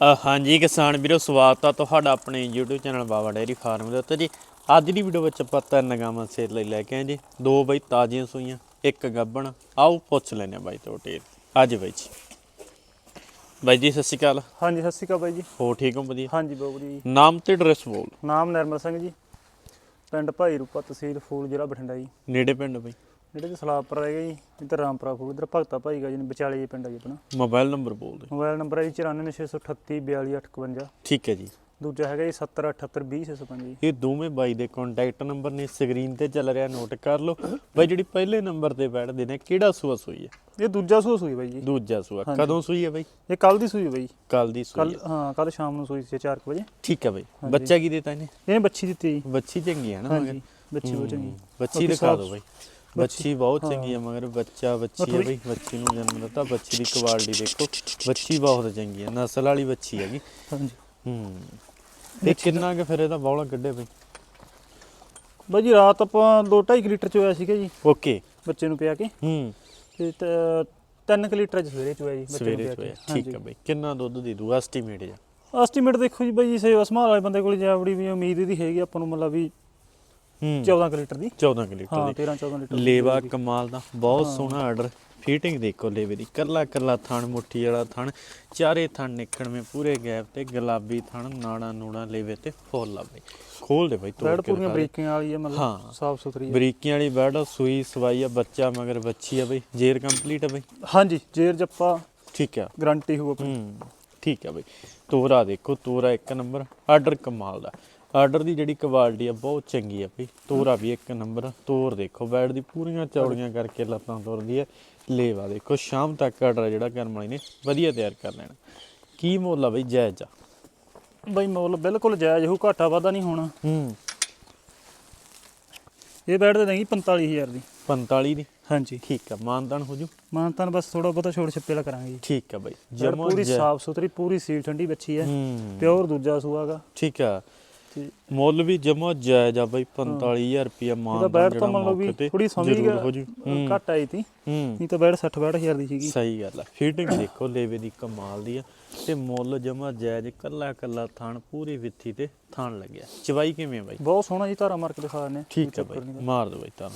ਹਾਂਜੀ ਕਿਸਾਨ ਵੀਰੋ ਸਵਾਗਤ ਆ ਤੁਹਾਡਾ ਆਪਣੇ YouTube channel Baba dairy farm ਦੇ ਉੱਤੇ ਜੀ। ਅੱਜ ਦੀ ਵੀਡੀਓ ਵਿੱਚ ਆਪਾਂ ਤਿੰਨ ਗਾਵਾਂ ਸੇਲ ਲਈ ਲੈ ਕੇ ਆਏ ਜੀ। ਦੋ ਬਈ ਤਾਜ਼ੀਆਂ ਸੂਈਆਂ ਇੱਕ ਗੱਬਣ। ਆਓ ਪੁੱਛ ਲੈਨੇ ਆ ਬਾਈ ਤੋਂ ਟੇਲ ਅੱਜ ਬਾਈ ਜੀ। ਬਾਈ ਜੀ ਸਤਿ ਸ਼੍ਰੀ ਅਕਾਲ। ਹਾਂਜੀ ਸਤਿ ਸ਼੍ਰੀ ਅਕਾਲ ਬਾਈ ਜੀ। ਹੋ ਠੀਕ ਹੋ ਵਧੀਆ? ਹਾਂਜੀ ਬਾਬੂ ਜੀ। ਨਾਮ ਤੇ ਐਡਰੈਸ ਬੋਲ। ਨਾਮ ਨਿਰਮਲ ਸਿੰਘ ਜੀ। ਪਿੰਡ ਭਾਈ ਰੂਪਾ ਤਹਿਸੀਲ ਫੂਲ ਜ਼ਿਲ੍ਹਾ ਬਠਿੰਡਾ ਜੀ। ਨੇੜੇ ਪਿੰਡ ਬਾਈ? ਜਿਹੜੇ ਚ ਸਲਾਪੁਰ ਰਹਿ ਗਿਆ ਜੀ ਇੱਧਰ ਰਾਮਪੁਰਾ ਫੂਲ ਇੱਧਰ ਭਗਤਾ ਭਾਈ ਗਾ ਜੀ ਨੇ ਵਿਚਾਲੇ ਜੀ ਪਿੰਡ ਆ ਜੀ ਆਪਣਾ। ਮੋਬਾਈਲ ਨੰਬਰ ਬੋਲ ਦੇ ਮੋਬਾਈਲ ਨੰਬਰ ਹੈ ਜੀ 9468342851 ਠੀਕ ਹੈ ਜੀ। ਦੂਜਾ ਹੈਗਾ ਜੀ 707820 ਜੀ। ਇਹ ਦੋਵੇਂ ਬਾਈ ਦੇ ਕੰਟੈਕਟ ਨੰਬਰ ਨੇ ਸਕਰੀਨ ਤੇ ਚੱਲ ਰਿਹਾ ਨੋਟ ਕਰ ਲਓ। ਬਾਈ ਜਿਹੜੀ ਪਹਿਲੇ ਨੰਬਰ ਤੇ ਬੈਠਦੇ ਨੇ ਕਿਹੜਾ ਸੂਆ ਸੂਈ ਹੈ? ਇਹ ਦੂਜਾ ਸੂਆ ਸੂਈ ਬਾਈ ਜੀ। ਦੂਜਾ ਸੂਆ। ਹਾਂਜੀ। ਕਦੋਂ ਸੂਈ ਹੈ ਬਾਈ? ਇਹ ਕੱਲ ਦੀ ਸੂਈ ਬਾਈ। ਕੱਲ ਦੀ ਸੂਈ ਕੱਲ ਹੈ। ਹਾਂ ਕੱਲ ਸ਼ਾਮ ਨੂੰ ਸੂਈ ਸੀ 4 ਵਜੇ। ਠੀਕ ਹੈ ਬਾਈ। ਹਾਂਜੀ। ਬੱਚਾ ਕੀ ਦਿੱਤਾ ਇਹਨੇ? ਇਹਨੇ ਬੱਚੀ ਦਿੱਤੀ ਜੀ। ਬੱਚੀ ਚੰਗੀ ਹੈ ਨਾ ਮਗਰ ਹਾਂਜੀ ਬੱਚੀ ਚੰਗੀ ਹੂੰ, ਬੱਚੀ ਦਿਖਾ ਦਿਓ ਬਾਈ। ਬੱਚੀ ਬਹੁਤ। ਚੰਗੀ ਹੈ ਮਗਰ ਬੱਚਾ ਬੱਚੀ ਹੈ ਬਾਈ ਬੱਚੀ ਨੂੰ ਜਨਮ ਦਿੱਤਾ ਬੱਚੀ ਦੀ ਕੁਆਲਿਟੀ ਦੇਖੋ। ਬੱਚੀ ਬਹੁਤ ਚੰਗੀ ਹੈ ਨਸਲ ਵਾਲੀ ਬੱਚੀ ਹੈਗੀ। ਹਾਂਜੀ। ਹੂੰ। ਤੇ ਕਿੰਨਾ ਕੁ ਫਿਰ ਇਹਦਾ ਬੌਲਾ ਕੱਢੇ ਬਾਈ? ਬਾਈ ਜੀ ਰਾਤ ਆਪਾਂ 2.5 ਲੀਟਰ ਚ ਹੋਇਆ ਸੀਗਾ ਜੀ। ਓਕੇ। ਬੱਚੇ ਨੂੰ ਪਿਆ ਕੇ। ਹੂੰ। ਤੇ 3 ਲੀਟਰ ਚ ਸਵੇਰੇ ਚ ਹੋਇਆ ਜੀ ਬੱਚੇ ਨੂੰ ਪਿਆ ਕੇ। ਠੀਕ। ਹੈ ਬਾਈ। ਕਿੰਨਾ ਦੁੱਧ ਦੇ ਦੂ? ਐਸਟੀਮੇਟ ਜਾ ਐਸਟੀਮੇਟ ਦੇਖੋ ਜੀ ਬਾਈ ਜੀ ਸੇਵਾ ਸੰਭਾਲ ਵਾਲੇ ਬੰਦੇ ਕੋਲ ਜਾਵੜੀ ਵੀ ਉਮੀਦ ਇਹਦੀ ਹੈਗੀ ਆਪਾਂ ਨੂੰ ਮਤਲਬ ਵੀ 14 ਕੁ ਲੀਟਰ ਦੀ। 14 ਕਿ ਲੀਟਰ ਹਾਂ ਦੀ। 13 14 ਲੀਟਰ ਲੇਵਾ। ਕਮਾਲ ਦਾ ਬਹੁਤ। ਸੋਹਣਾ ਆਰਡਰ ਫੀਟਿੰਗ ਦੇਖੋ ਲੇਵੇ ਦੀ ਕੱਲਾ ਕੱਲਾ ਥਣ ਮੁੱਠੀ ਵਾਲਾ ਥਣ ਚਾਰੇ ਥਣ ਨਿਕਣਵੇਂ ਪੂਰੇ ਗੈਪ ਤੇ ਗੁਲਾਬੀ ਥਣ ਨਾੜਾ ਨੂੜਾ ਲੇਵੇ ਤੇ ਫੁੱਲ ਆ ਬਈ ਖੋਲ ਦੇ ਬਈ ਤੋੜ ਬੈਡ ਕੇ ਪੂਰੀਆਂ ਦਿਖਾ ਦੇ। ਬਰੀਕੀਆਂ ਵਾਲੀ ਹੈ ਹਾਂ। ਮਤਲਬ ਸਾਫ਼ ਸੁਥਰੀ ਹੈ ਬਰੀਕੀਆਂ ਵਾਲੀ ਬੈਡ ਆ, ਸੂਈ ਸਵਾਈ ਆ ਬੱਚਾ ਮਗਰ ਬੱਚੀ ਆ ਬਈ। ਜੇਰ ਕੰਪਲੀਟ ਆ ਬਈ? ਹਾਂਜੀ ਜੇਰ ਜੱਪਾ। ਠੀਕ ਆ। ਗਾਰੰਟੀ ਹੋ ਆਪਣੀ। ਹੂੰ ਠੀਕ ਆ ਬਈ। ਤੋਰਾ ਦੇਖੋ ਤੋਰਾ ਇੱਕ ਨੰਬਰ ਆਰਡਰ ਕਮਾਲ ਦਾ। ਆਰਡਰ ਦੀ ਜਿਹੜੀ ਕੁਆਲਿਟੀ ਆ ਬਹੁਤ ਚੰਗੀ ਆ ਬਈ। ਤੋਰਾ ਵੀ ਇੱਕ ਨੰਬਰ। ਤੋਰ ਦੇਖੋ ਬੈਡ ਦੀ ਪੂਰੀਆਂ ਚੌੜੀਆਂ ਕਰਕੇ ਲੱਤਾਂ ਤੁਰਦੀ ਹੈ ਲੇਵਾ ਦੇਖੋ ਸ਼ਾਮ ਤੱਕ ਆਰਡਰ ਜਿਹੜਾ ਕਰਮ ਵਾਲੀ ਨੇ ਵਧੀਆ ਤਿਆਰ ਕਰ ਲੈਣਾ। ਕੀ ਮੁੱਲ ਆ ਬਈ ਜਾਇਜ਼ ਆ? ਬਾਈ ਮੁੱਲ ਬਿਲਕੁਲ ਜਾਇਜ਼ ਹੋ ਘਾਟਾ ਵਾਧਾ ਨਹੀਂ ਹੋਣਾ। ਹੂੰ। ਇਹ ਬੈਡ ਦੇ ਦੇਂਗੀ 45000 ਦੀ। 45 ਦੀ? ਹਾਂਜੀ। ਠੀਕ ਆ ਮਾਨਦਾਨ ਹੋ ਜੂ? ਮਾਨਤਾਨ ਬਸ ਥੋੜਾ ਬਹੁਤਾ ਛੋੜ ਛੱਪੇ ਲਾ ਕਰਾਂਗੇ। ਠੀਕ ਆ ਬਈ ਜਮਾ ਪੂਰੀ ਸਾਫ਼ ਸੁਥਰੀ ਪੂਰੀ ਸੀਲ ਠੰਡੀ ਬੱਚੀ ਹੂੰ। ਪਿਓਰ ਦੂਜਾ ਸੂਆਗਾ ਠੀਕ ਆ। ਤੇ ਮੁੱਲ ਵੀ ਜਮਾ ਜਾਇਜ਼ ਆ ਬਈ 45000 ਰੁਪਿਆ ਮਾਨਦਾਨ ਬੈਡ ਜਿਹੜਾ ਤਾਂ ਮੰਨ ਲਓ ਵੀ ਥੋੜੀ ਸਮਝ ਘੱਟ ਆਈ ਤੀ। ਨਹੀਂ ਤਾਂ ਬੈਡ 60 62000 ਦੀ ਸੀਗੀ। ਸਹੀ ਗੱਲ ਆ। ਫਿਟਿੰਗ ਦੇਖੋ ਲੇਵੇ ਦੀ ਕਮਾਲ ਦੀ ਆ। ਤੇ ਮੁੱਲ ਜਮਾ ਜਾਇਜ਼ ਕੱਲਾ ਕੱਲਾ ਥਣ ਪੂਰੀ ਵਿੱਥੀ ਤੇ ਥਣ ਲੱਗਿਆ। ਚਵਾਈ ਕਿਵੇਂ ਬਾਈ? ਬਹੁਤ ਸੋਹਣਾ ਜੀ ਧਾਰਾ ਮਾਰ ਕੇ ਦਿਖਾ ਦਿੰਦੇ ਠੀਕ ਆ ਬਾਈ ਮਾਰ ਦੋ ਬਾਈ ਤਾਂ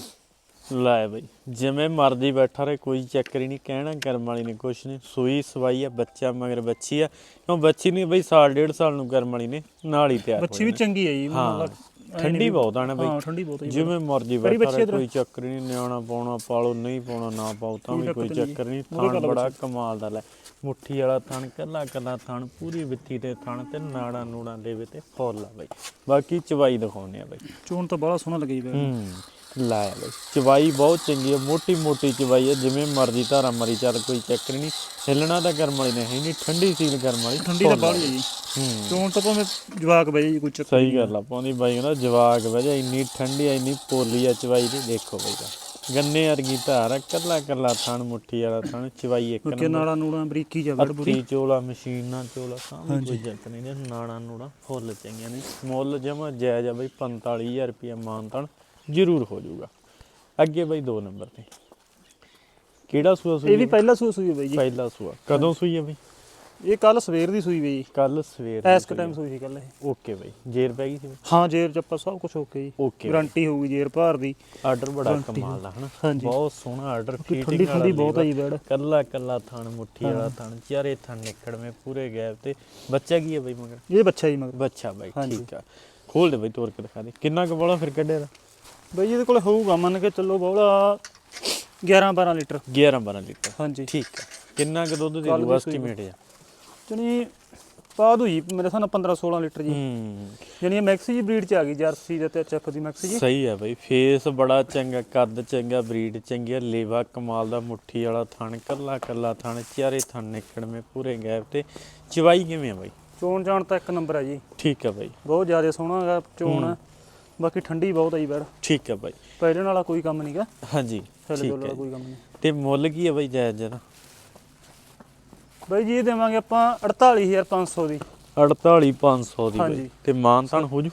ਲੈ ਬਾਈ ਜਿਵੇਂ ਮਰਦੀ ਬੈਠਾ ਰਹੇ ਕੋਈ ਚੱਕਰ ਹੀ ਨਹੀਂ ਕਹਿਣਾ ਕਰਮ ਵਾਲੀ ਨੇ ਕੁਛ ਨਹੀਂ ਸੂਈ ਸਵਾਈ ਆ ਬੱਚਾ ਮਗਰ ਬੱਚੀ ਆ ਕਿਉਂ ਬੱਚੀ ਨਹੀਂ ਬਈ ਸਾਲ ਡੇਢ ਸਾਲ ਨੂੰ ਕਰਮ ਵਾਲੀ ਨੇ ਨਾਲ ਹੀ ਤਿਆਰ ਬੱਚੀ ਵੀ ਚੰਗੀ ਹੈ ਜੀ। ਮਤਲਬ ਹਾਂ ਠੰਡੀ ਬਹੁਤ ਆ ਨਾ ਹਾਂ ਬਈ ਠੰਡੀ ਬਹੁਤ ਹੈ ਜੀ ਜਿਵੇਂ ਮਰਜ਼ੀ ਬੜੀ ਬੈਠਾ ਇੱਧਰ। ਕੋਈ ਚੱਕਰ ਹੀ ਨਹੀਂ ਨਿਆਣਾ ਪਾਉਣਾ ਪਾਲੋ ਨਹੀਂ ਪਾਉਣਾ ਨਾ ਪਾਓ ਤਾਂ ਵੀ ਕੋਈ ਚੱਕਰ ਨਹੀਂ ਥਣ ਬੜਾ। ਕਮਾਲ ਦਾ ਲੈ ਮੁੱਠੀ ਵਾਲਾ ਥਣ ਕੱਲਾ ਕੱਲਾ ਥਣ ਪੂਰੀ ਵਿੱਥੀ ਤੇ ਥਣ ਤੇ ਨਾੜਾ ਨੂੜਾ ਦੇਵੇ ਤੇ ਫੁੱਲ ਆ ਬਈ ਬਾਕੀ ਚਵਾਈ ਦਿਖਾਉਨੇ ਆ ਬਈ ਚੋਣ ਤਾਂ ਬੜਾ ਸੋਹਣਾ ਲੱਗੀ ਹੂੰ ਲੈ ਬਈ ਚਵਾਈ ਬਹੁਤ ਚੰਗੀ ਹੈ ਮੋਟੀ ਮੋਟੀ ਚਵਾਈ ਹੈ ਜਿਵੇਂ ਮਰਜ਼ੀ ਧਾਰਾ ਮਰੀ ਚੱਲ ਕੋਈ ਚੱਕਰ ਨਹੀਂ ਹਿੱਲਣਾ ਤਾਂ ਕਰਮ ਵਾਲੀ ਨੇ ਹੈ ਨਹੀਂ ਠੰਡੀ ਸੀਲ ਕਰਮ ਵਾਲੀ। ਠੰਡੀ ਤਾਂ ਬਾਹਲੀ ਹੈ ਜੀ। ਹੂੰ। ਚੋਣ ਤਾਂ ਭਾਵੇਂ ਜਵਾਕ ਬਈ ਜੀ ਕੋਈ ਚੱਕਰ ਸਹੀ ਗੱਲ ਆ ਪਾਉਂਦੀ ਬਾਈ ਕਹਿੰਦਾ ਜਵਾਕ ਵਜਾ ਇੰਨੀ ਠੰਡੀ ਆ ਇੰਨੀ ਪੋਲੀ ਆ ਚਵਾਈ ਦੀ ਦੇਖੋ ਬਾਈ ਦਾ ਗੰਨੇ ਵਰਗੀ ਧਾਰ ਆ ਕੱਲਾ ਕੱਲਾ ਥਣ ਮੁੱਠੀ ਵਾਲਾ ਥਣ ਚਵਾਈ ਇੱਕ ਨੰਬਰ। ਨਾਲਾ ਨੂੜਾ ਬਰੀਕੀ ਜਾ ਅੱਤੀ ਚੋਲਾ ਮਸ਼ੀਨਾਂ ਚੋਲਾ ਸਾਹਮਣੇ। ਕੋਈ ਜੱਤ ਨਹੀਂ ਨੇ ਨਾੜਾ ਨੂੜਾ ਫੁੱਲ ਚੰਗੀਆਂ ਨੇ। ਮੁੱਲ ਜਮਾ ਜਾਇਜ਼ ਆ ਬਈ 45000 ਰੁਪਇਆ ਮਾਨਤਨ। ਜ਼ਰੂਰ ਹੋ ਜਾਊਗਾ। ਅੱਗੇ ਬਈ 2 ਨੰਬਰ ਤੇ। ਕਿਹੜਾ ਸੂਆ ਸੂਈ ਇਹ ਵੀ? ਪਹਿਲਾ ਸੂਆ ਸੂਈ ਬਈ ਜੀ। ਪਹਿਲਾ ਸੂਆ। ਕਦੋਂ ਸੂਈ ਹੈ ਬਈ? ਇਹ ਕੱਲ ਸਵੇਰ ਦੀ ਸੂਈ ਬਈ। ਕੱਲ ਸਵੇਰ ਐਸ ਕ ਟਾਈਮ ਸੂਈ ਸੀ ਕੱਲ ਇਹ। ਓਕੇ ਬਈ। ਜੇਰ ਪੈ ਗਈ ਸੀ ਬਈ? ਹਾਂ ਜੇਰ ਜੱਪਾ ਸਭ ਕੁਝ ਓਕੇ ਜੀ। ਓਕੇ। ਗਾਰੰਟੀ ਹੋਊਗੀ ਜੇਰ ਭਾਰ ਦੀ। ਆਰਡਰ ਬੜਾ ਕਮਾਲ ਦਾ ਹਨਾ? ਹਾਂਜੀ। ਬਹੁਤ ਸੋਹਣਾ ਆਰਡਰ ਠੰਡੀ ਠੰਡੀ ਬਹੁਤ ਆਈ ਬੈਡ। ਕੱਲਾ ਕੱਲਾ ਥਣ ਮੁੱਠੀ ਵਾਲਾ ਥਣ। ਚਾਰੇ ਥਣ ਨਿਕੜਵੇਂ ਪੂਰੇ ਗੈਪ ਤੇ। ਬੱਚਾ ਕੀ ਹੈ ਬਈ ਮਗਰ? ਇਹ ਬੱਚਾ ਜੀ ਮਗਰ। ਬੱਚਾ ਬਾਈ ਹਾਂਜੀ। ਠੀਕ ਆ। ਖੋਲ ਦੇ ਬਈ ਤੋੜ ਕੇ ਦਿਖਾ ਦੇ। ਕਿੰਨਾ ਕੁ ਬੋਲਾ ਫਿਰ ਕੱਢਿਆ ਦਾ? ਬਈ ਇਹਦੇ ਕੋਲ ਹੋਊਗਾ ਮੰਨ ਕੇ ਚੱਲੋ ਬੋਲਾ 11 12 ਲੀਟਰ। 11 12 ਲੀਟਰ। ਹਾਂਜੀ। ਠੀਕ ਕਿੰਨਾ ਕੁ ਦੁੱਧ ਦੇ ਕੱਲ੍ਹ ਦੂ ਦੀ ਸੂਈ ਐਸਟੀਮੇਟ ਆ? ਜਣੀ ਪਾ ਦੂ ਜੀ ਮੇਰੇ ਨਾਲ 15 16 ਲੀਟਰ ਜੀ। ਹੂੰ। ਜਣੀ ਇਹ ਮੈਕਸੀ ਜੀ ਬਰੀਡ ਚ ਆ ਗਈ ਜਰਸੀ ਦੇ ਤੇ ਐਚਐਫ ਦੀ ਮੈਕਸੀ ਜੀ। ਸਹੀ ਆ ਬਈ ਫੇਸ ਬੜਾ ਚੰਗਾ ਕੱਦ ਚੰਗਾ ਬਰੀਡ ਚੰਗੀ ਲੇਵਾ ਕਮਾਲ ਦਾ ਮੁੱਠੀ ਵਾਲਾ ਥਣ ਕੱਲਾ ਕੱਲਾ ਥਣ ਚਾਰੇ ਥਣ ਨਿਕੜਵੇਂ ਪੂਰੇ ਗੈਪ ਤੇ। ਚਵਾਈ ਕਿਵੇਂ ਆ ਬਈ? ਚੋਣ ਜਾਣ ਤਾਂ ਇੱਕ ਨੰਬਰ ਹੈ ਜੀ। ਠੀਕ ਆ ਬਈ। ਬਹੁਤ ਜ਼ਿਆਦਾ ਸੋਹਣਾ ਹੈਗਾ ਚੋਣ। ਹੈ। ਬਾਕੀ ਠੰਡੀ ਬਹੁਤ ਹੈ ਜੀ ਬੈਡ ਠੀਕ ਆ ਬਾਈ। ਪਹਿਲੇ ਵਾਲਾ ਕੋਈ ਕੰਮ ਨਹੀਂਗਾ ਹਾਂਜੀ ਠੀਕ ਹੈ ਕੋਈ ਕੰਮ ਨਹੀਂ ਤੇ ਮੁੱਲ ਕੀ ਹੈ ਬਾਈ ਜਾਇਜ਼ ਜਰਾ? ਬਾਈ ਜੀ ਇਹ ਦੇਵਾਂਗੇ ਆਪਾਂ 48500 ਦੀ। 48500 ਦੀ ਬਾਈ। ਤੇ ਮਾਨਤਾਨ ਹੋ ਜੂ?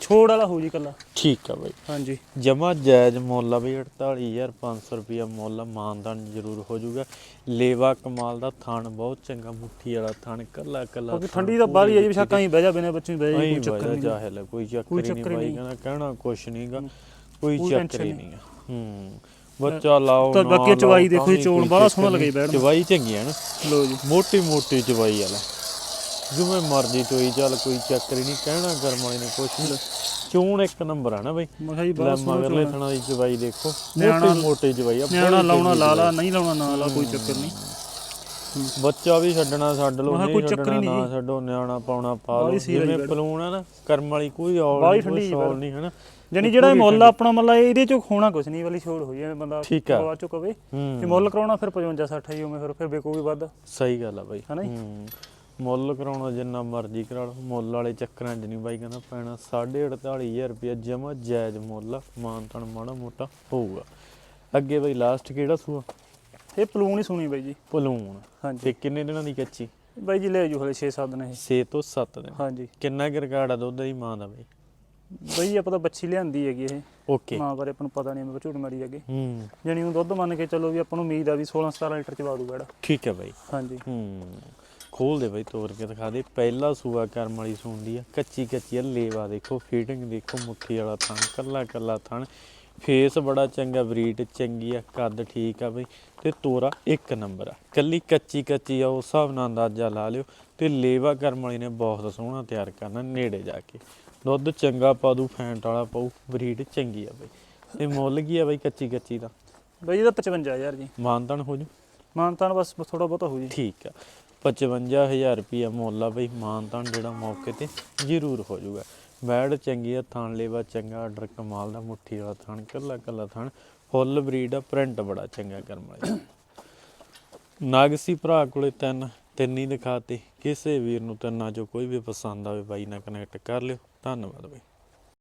ਛੋੜ ਵਾਲਾ ਹੋ ਜੀ ਕੱਲਾ। ਠੀਕ ਆ ਬਾਈ। ਹਾਂਜੀ। ਜਮਾ ਜਾਇਜ਼ ਮੁੱਲ ਆ ਬਈ 48500 ਰੁਪਿਆ ਮੁੱਲ ਆ, ਮਾਨਦਾਨ ਜ਼ਰੂਰ ਹੋ ਜਾਊਗਾ। ਲੇਵਾ ਕਮਾਲ ਦਾ ਥਣ ਬਹੁਤ ਚੰਗਾ ਮੁੱਠੀ ਵਾਲਾ ਥਣ ਕੱਲਾ ਕੱਲਾ ਕਿਉਂਕਿ ਠੰਡੀ ਤਾਂ ਬਾਹਰ ਹੀ ਹੈ ਜੀ ਵਿਸ਼ਾਕਾਂ ਹੀ ਬਹਿ ਜਾ ਬਿਨੇ ਬੱਚੇ ਬਹਿ ਜਾ ਕੋਈ ਚੱਕਰ ਨਹੀਂ। ਜਾਹਿਲ ਕੋਈ ਚੱਕਰ ਨਹੀਂ ਬਾਈ। ਕਹਿੰਦਾ ਕਹਿਣਾ ਕੁਛ ਨਹੀਂਗਾ ਕੋਈ ਚੱਕਰ ਨਹੀਂ। ਹੂੰ। ਬੱਚਾ ਲਾਓ ਤਾਂ ਬਾਕੀ ਚਵਾਈ ਦੇਖੋ ਚੋਣ ਬਾਹਲਾ ਸੋਹਣਾ। ਲੱਗੇ ਬੈਠ। ਚਵਾਈ ਚੰਗੀ ਹੈ ਨਾ। ਲੋ ਜੀ। ਮੋਟੀ ਮੋਟੀ ਚਵਾਈ ਵਾਲਾ। ਜਿਵੇਂ ਮਰਜ਼ੀ ਚੋਈ ਚੱਲ ਕੋਈ ਚੱਕਰ ਹੀ ਨਹੀਂ ਕਹਿਣਾ ਕਰਮ ਵਾਲੀ ਨੇ ਕੁਛ ਨਹੀਂ ਚੋਣ ਇੱਕ ਨੰਬਰ ਆ ਨਾ ਬਈ ਮੈਂ ਕਿਹਾ ਜੀ ਲੈ ਬਾਹਲਾ ਸੋਹਣਾ ਮਗਰਲੇ ਚੋਣ ਆ। ਥਣਾ ਦੀ ਚਵਾਈ ਦੇਖੋ ਨਿਆਣਾ- ਮੋਟੀ ਮੋਟੀ ਚਵਾਈ ਆ ਨਿਆਣਾ ਲਾਉਣਾ ਲਾ ਲਾ। ਨਹੀਂ ਲਾਉਣਾ ਨਾ ਲਾ ਕੋਈ ਚੱਕਰ ਨਹੀਂ ਬੱਚਾ ਵੀ ਛੱਡਣਾ ਛੱਡ ਕਿਹਾ ਨਹੀਂ ਛੱਡਣਾ ਹੀ ਨਾ। ਛੱਡੋ ਨਿਆਣਾ ਪਾਉਣਾ ਪਾ ਰਹੀ ਜਿਵੇਂ। ਪਲੂਣ ਆ ਨਾ ਕਰਮ ਵਾਲੀ ਕੋਈ ਔਲ ਨਹੀਂ ਕੋਈ ਸ਼ੌਲ। ਨਹੀਂ ਹਨਾ ਜਾਨੀ ਜਿਹੜਾ ਇਹ ਮੁੱਲ ਆਪਣਾ ਮੱਲਾ ਇਹਦੇ ਚੋਂ ਹੋਣਾ ਕੁਛ ਨਹੀਂ ਵਾਲੀ ਛੋੜ ਹੋਈ ਐ ਬੰਦਾ। ਬਾਅਦ ਚੋਂ ਕਵੇ ਹੂੰ ਮੁੱਲ ਕਰਾਉਣਾ ਫਿਰ 55 60 ਹੀ ਉਵੇਂ ਫਿਰ ਫਿਰ ਵੇਕੂਗੀ ਵੱਧ ਸਹੀ ਗੱਲ ਆ ਬਾਈ ਹਨਾ? ਹੂੰ ਮੁੱਲ ਕਰਾਉਣਾ ਜਿੰਨਾ ਮਰਜ਼ੀ ਕਰਾ ਲਓ। ਮੁੱਲ ਵਾਲੇ ਚੱਕਰਾਂ 'ਚ ਨਹੀਂ ਬਾਈ ਕਹਿੰਦਾ ਪੈਣਾ 48500 ਰੁਪਇਆ ਜਮਾ ਜਾਇਜ਼ ਮੁੱਲ ਆ, ਮਾਨ ਤਨ ਮਾੜਾ ਮੋਟਾ ਹੋਊਗਾ। ਅੱਗੇ ਬਾਈ ਲਾਸਟ ਕਿਹੜਾ ਸੂਆ? ਇਹ ਪਲੂਣ ਹੀ ਸੁਣੀ ਬਾਈ ਜੀ। ਪਲੂਣ ਹਾਂਜੀ। ਤੇ ਕਿੰਨੇ ਦਿਨਾਂ ਦੀ ਕੱਚੀ? ਬਾਈ ਜੀ ਲੈ ਜੂ ਹਲੇ 6-7 ਦਿਨ ਇਹ। 6 ਤੋਂ 7 ਦਿਨ। ਹਾਂਜੀ। ਕਿੰਨਾ ਕੁ ਰਿਕਾਰਡ ਆ ਦੁੱਧ ਦੀ ਮਾਂ ਦਾ ਬਾਈ? ਬਾਈ ਆਪਾਂ ਤਾਂ ਬੱਚੀ ਲਿਆਂਦੀ ਹੈਗੀ ਇਹ। ਓਕੇ। ਮਾਂ ਬਾਰੇ ਆਪਾਂ ਨੂੰ ਪਤਾ ਨਹੀਂ ਮੈਂ ਝੂਠ ਮਾਰੀ ਅੱਗੇ ਹੂੰ। ਜਾਨੀ ਉਹ ਦੁੱਧ ਮੰਨ ਕੇ ਚੱਲੋ ਵੀ ਆਪਾਂ ਨੂੰ ਉਮੀਦ ਆ ਵੀ 16-17 ਲੀਟਰ ਚ ਵਾਦੂ ਬੈੜਾ ਠੀਕ ਹੈ ਬਾਈ। ਹਾਂਜੀ। ਹੂੰ। ਖੋਲ ਦੇ ਬਾਈ ਤੋੜ ਕੇ ਦਿਖਾ ਦੇ। ਪਹਿਲਾ ਸੂਆ ਕਰਮ ਵਾਲੀ ਸੁਣਦੀ ਆ। ਕੱਚੀ ਕੱਚੀ ਆ ਲੇਵਾ ਦੇਖੋ ਫੀਟਿੰਗ ਦੇਖੋ ਮੁੱਠੀ ਵਾਲਾ ਥਣ ਕੱਲਾ ਕੱਲਾ ਥਣ। ਫੇਸ ਬੜਾ ਚੰਗਾ ਬਰੀਡ ਚੰਗੀ ਆ ਕੱਦ ਠੀਕ ਆ ਬਈ। ਤੇ ਤੋਰਾ ਇੱਕ ਨੰਬਰ ਆ। ਕੱਲੀ ਕੱਚੀ ਕੱਚੀ ਆ ਉਸ ਹਿਸਾਬ ਨਾਲ ਅੰਦਾਜ਼ਾ ਲਾ ਲਿਓ। ਤੇ ਲੇਵਾ ਕਰਮ ਵਾਲੀ ਨੇ ਬਹੁਤ ਸੋਹਣਾ ਤਿਆਰ ਕਰਨਾ ਨੇੜੇ ਜਾ ਕੇ। ਦੁੱਧ ਚੰਗਾ ਪਾ ਦੂ ਫੈਂਟ ਵਾਲਾ ਪਾਉ ਬਰੀਡ ਚੰਗੀ ਆ ਬਈ। ਤੇ ਮੁੱਲ ਕੀ ਆ ਬਈ ਕੱਚੀ ਕੱਚੀ ਦਾ? ਬਾਈ ਇਹਦਾ 55000 ਜੀ। ਮਾਨਤਨ ਹੋ ਜੂ? ਮਾਨਤਾਨ ਬਸ ਥੋੜਾ ਬਹੁਤਾ ਹੋ ਜੀ। ਠੀਕ ਆ। 55000 ਰੁਪਿਆ ਮੁੱਲ ਆ ਬਈ ਮਾਨਤਾਨ ਜਿਹੜਾ ਮੌਕੇ ਤੇ ਜ਼ਰੂਰ ਹੋ ਜਾਊਗਾ। ਬੈਡ ਚੰਗੀ ਆ, ਥਾਣ ਲੇਵਾ ਚੰਗਾ, ਆਰਡਰ ਕਮਾਲ ਦਾ, ਮੁੱਠੀ ਵਾਲਾ ਥਾਣ, ਕੱਲਾ ਕੱਲਾ ਥਾਣ, ਫੁੱਲ ਬਰੀਡ ਆ, ਪ੍ਰਿੰਟ ਬੜਾ ਚੰਗਾ ਕਰਮ ਵਾਲੇ ਨਾਗਸੀ ਭਰਾ ਕੋਲੇ ਤਿੰਨ ਤਿੰਨ ਹੀ ਦਿਖਾਤੇ। ਕਿਸੇ ਵੀਰ ਨੂੰ ਤਿੰਨਾਂ ਚੋਂ ਕੋਈ ਵੀ ਪਸੰਦ ਆਵੇ ਬਾਈ ਨਾਲ ਕਨੈਕਟ ਕਰ ਲਿਓ। ਧੰਨਵਾਦ ਬਾਈ।